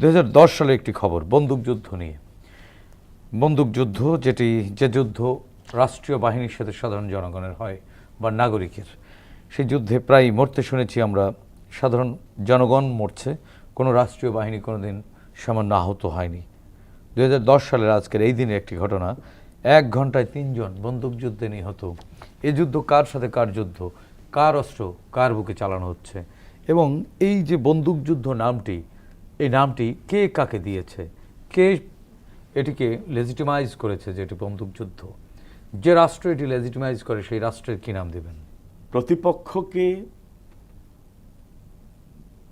দু হাজার দশ সালে একটি খবর বন্দুকযুদ্ধ নিয়ে। বন্দুকযুদ্ধ যেটি, যে যুদ্ধ রাষ্ট্রীয় বাহিনীর সাথে সাধারণ জনগণের হয় বা নাগরিকের, সেই যুদ্ধে প্রায় মরতে শুনেছি আমরা, সাধারণ জনগণ মরছে, কোনো রাষ্ট্রীয় বাহিনী কোনোদিন সামান্য আহত হয়নি। দু সালের আজকের এই দিনে একটি ঘটনা, এক ঘন্টায় তিনজন বন্দুকযুদ্ধে নিহত। এ যুদ্ধ কার সাথে কার যুদ্ধ? কার অস্ত্র, কার বুকে চালানো হচ্ছে? এবং এই যে বন্দুকযুদ্ধ নামটি এই নামটি কে কাকে দিয়েছে? কে এটিকে লেজিটিমাইজ করেছে যে এটি বন্দুকযুদ্ধ যে রাষ্ট্র এটি লেজিটিমাইজ করে সেই রাষ্ট্রের কি নাম দেবেন? প্রতিপক্ষকে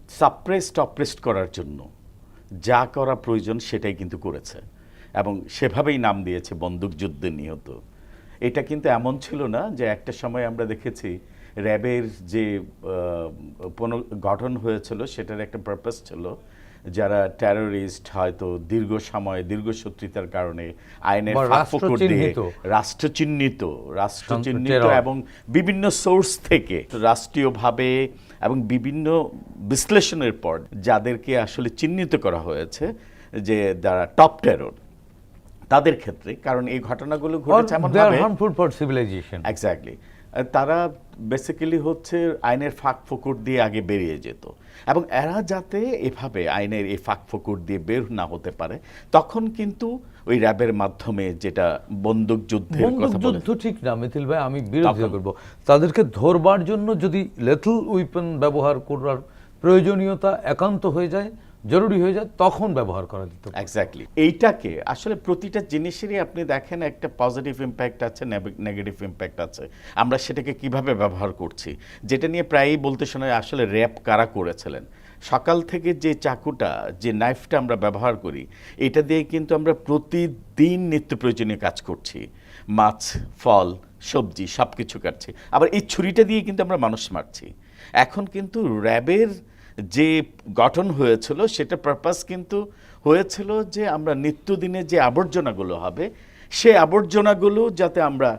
সাপ্রেসড অপ্রেসড করার জন্য যা করা প্রয়োজন সেটাই কিন্তু করেছে এবং সেভাবেই নাম দিয়েছে বন্দুকযুদ্ধে নিহত। এটা কিন্তু এমন ছিল না যে একটা সময় আমরা দেখেছি র্যাবের যে আহ, পুনঃ- গঠন হয়েছিল সেটার একটা পারপাস ছিল যারা টেরোরিস্ট হয়তো দীর্ঘ সময় দীর্ঘ শত্রুতার কারণে আইনের ফাঁকফোকর দিয়ে রাষ্ট্রচিহ্নিত। রাষ্ট্রচিহ্নিত রাষ্ট্রচিহ্নিত এবং বিভিন্ন সোর্স থেকে রাষ্ট্রীয়ভাবে এবং বিভিন্ন বিশ্লেষণের পর যাদেরকে আসলে চিহ্নিত করা হয়েছে যে যারা টপ টেরর তাদের ক্ষেত্রে কারণ এই ঘটনাগুলো ঘটেছে এমন ভাবে হার্মফুল ফর সিভিলাইজেশন এক্স্যাক্টলি তারা বেসিক্যালি হচ্ছে আইনের ফাঁক ফোকর দিয়ে আগে বেরিয়ে যেত। এবং এরা যাতে এভাবে আইনের এই ফাঁক ফোকর দিয়ে বের না হতে পারে তখন কিন্তু ওই র্যাবের মাধ্যমে যেটা বন্দুক যুদ্ধের কথা যুদ্ধ ঠিক না মিথিল ভাই আমি বিরোধিতা করব। তাদেরকে ধরবার জন্য যদি লেথল উইপন ব্যবহার করার প্রয়োজনীয়তা একান্ত হয়ে যায় জরুরি হয়ে যায়, তখন ব্যবহার করা যেত। এক্স্যাক্টলি এইটাকে আসলে প্রতিটা জিনিসেরই আপনি দেখেন একটা পজিটিভ ইম্প্যাক্ট আছে নেগেটিভ ইম্প্যাক্ট আছে। আমরা সেটাকে কীভাবে ব্যবহার করছি? যেটা নিয়ে প্রায়ই বলতে শোনা আসলে র্যাপ কারা করেছিলেন? সকাল থেকে যে চাকুটা, যে নাইফটা আমরা ব্যবহার করি, এটা দিয়ে কিন্তু আমরা প্রতিদিন নিত্য প্রয়োজনীয় কাজ করছি। মাছ, ফল, সবজি সব কিছু কাটছি। আবার এই ছুরিটা দিয়ে কিন্তু আমরা মানুষ মারছি। এখন কিন্তু র্যাবের যে গঠন হয়েছিল, সেটা পারপাস কিন্তু হয়েছিল যে আমরা নিত্যদিনে যে আবর্জনাগুলো হবে, সে আবর্জনাগুলো যাতে আমরা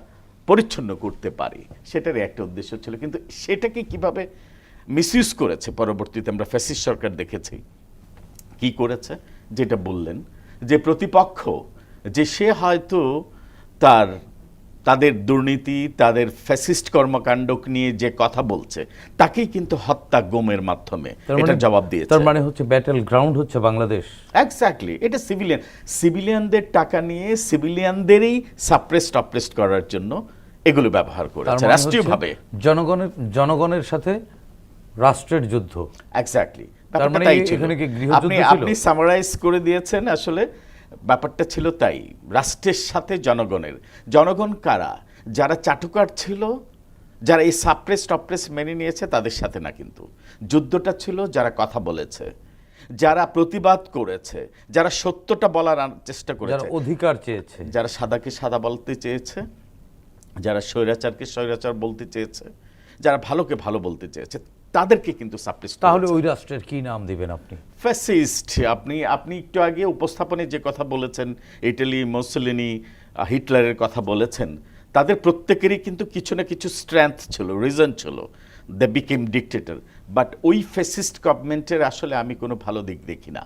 পরিচ্ছন্ন করতে পারি, সেটারই একটা উদ্দেশ্য ছিল। কিন্তু সেটাকে কীভাবে মিসইউজ করেছে? পরবর্তীতে আমরা ফ্যাসিস সরকার দেখেছি। কি করেছে? যেটা বললেন যে প্রতিপক্ষ, যে সে হয়তো তার তাদের দুর্নীতি তাদের ফ্যাসিস্ট কর্মকাণ্ড নিয়ে যে কথা বলছে তাকেই কিন্তু হত্যা গোমের মাধ্যমে। এটা মানে- জবাব দিয়েছে। তার মানে হচ্ছে ব্যাটেল গ্রাউন্ড হচ্ছে বাংলাদেশ। এক্স্যাক্টলি এটা সিভিলিয়ান সিভিলিয়ানদের টাকা নিয়ে সিভিলিয়ানদেরই সাপ্রেসড অপ্রেসড করার জন্য এগুলো ব্যবহার করেছে মানে রাষ্ট্রীয়ভাবে। জনগণের জনগণের সাথে রাষ্ট্রের যুদ্ধ। এক্স্যাক্টলি তার মানে এখানে কি গৃহযুদ্ধ ছিল? আপনি সামারাইজ করে দিয়েছেন আসলে ব্যাপারটা ছিল তাই। রাষ্ট্রের সাথে জনগণের। জনগণ কারা? যারা চাটুকার ছিল যারা এই সাপ্রেস টপ্রেস মেনে নিয়েছে তাদের সাথে না কিন্তু। যুদ্ধটা ছিল যারা কথা বলেছে যারা প্রতিবাদ করেছে যারা সত্যটা বলার চেষ্টা যারা করেছে অধিকার চেয়েছে। যারা সাদাকে সাদা বলতে চেয়েছে যারা স্বৈরাচারকে স্বৈরাচার বলতে চেয়েছে যারা ভালোকে ভালো বলতে চেয়েছে তাদেরকে কিন্তু সাপ্রেস তাহলে ওই রাষ্ট্রের কি নাম দিবেন আপনি? ফ্যাসিস্ট আপনি আপনি একটু আগে উপস্থাপনে যে কথা বলেছেন ইটালি মুসলিনি হিটলারের কথা বলেছেন তাদের প্রত্যেকেরই কিন্তু কিছু না কিছু স্ট্রেংথ ছিল রিজন ছিল। দ্য বিকেম ডিকটেটর বাট ওই ফ্যাসিস্ট গভর্নমেন্টের আসলে আমি কোনো ভালো দিক দেখি না।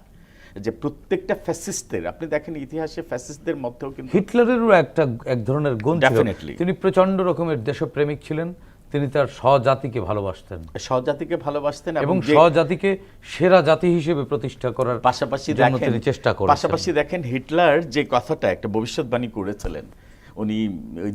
যে প্রত্যেকটা ফ্যাসিস্টদের আপনি দেখেন ইতিহাসে ফ্যাসিস্টদের মধ্যেও কিন্তু হিটলারেরও একটা এক ধরনের গুণ ছিল। তিনি প্রচণ্ড রকমের দেশপ্রেমিক ছিলেন। তিনি তার স্বজাতিকে ভালোবাসতেন। স্বজাতিকে ভালোবাসতেন এবং স্বজাতিকে সেরা জাতি হিসেবে প্রতিষ্ঠা করার পাশাপাশি দেখেন তিনি চেষ্টা করেন পাশাপাশি দেখেন হিটলার যে কথাটা একটা ভবিষ্যৎবাণী করেছিলেন। উনি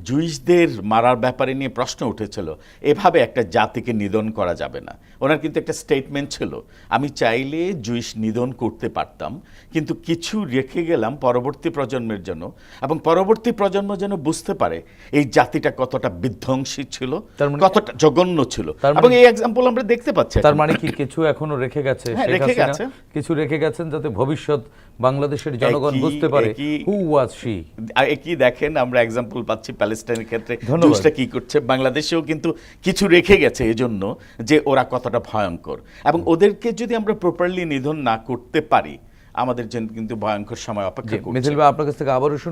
জুইসদের মারার ব্যাপারে নিয়ে প্রশ্ন উঠেছিল। এভাবে একটা জাতিকে নিধন করা যাবে না। ওনার কিন্তু একটা স্টেটমেন্ট ছিল আমি চাইলে জুইস নিধন করতে পারতাম কিন্তু কিছু রেখে গেলাম পরবর্তী প্রজন্মের জন্য এবং পরবর্তী প্রজন্ম যেন বুঝতে পারে এই জাতিটা কতটা বিধ্বংসী ছিল মানে- কতটা জঘন্য ছিল। মানে- এবং এই এক্সাম্পল আমরা দেখতে পাচ্ছি তার মানে কি কিছু এখনও রেখে গেছে হ্যাঁ, রেখে গেছে। কিছু রেখে গেছেন যাতে ভবিষ্যৎ বাংলাদেশের জনগণ বুঝতে পারে হু ওয়াজ শি একই দেখেন আমরা এক্সাম্পল পাচ্ছি প্যালেস্টাইনের ক্ষেত্রে। জুসটা কি করছে? বাংলাদেশেও কিন্তু কিছু রেখে গেছে এজন্য যে ওরা কতটা ভয়ঙ্কর। এবং ওদেরকে যদি আমরা প্রপারলি নিধন না করতে পারি আমাদের জন্য কিন্তু ভয়ঙ্কর সময় অপেক্ষা করছে। আপনার কাছ থেকে আবারও শুনব।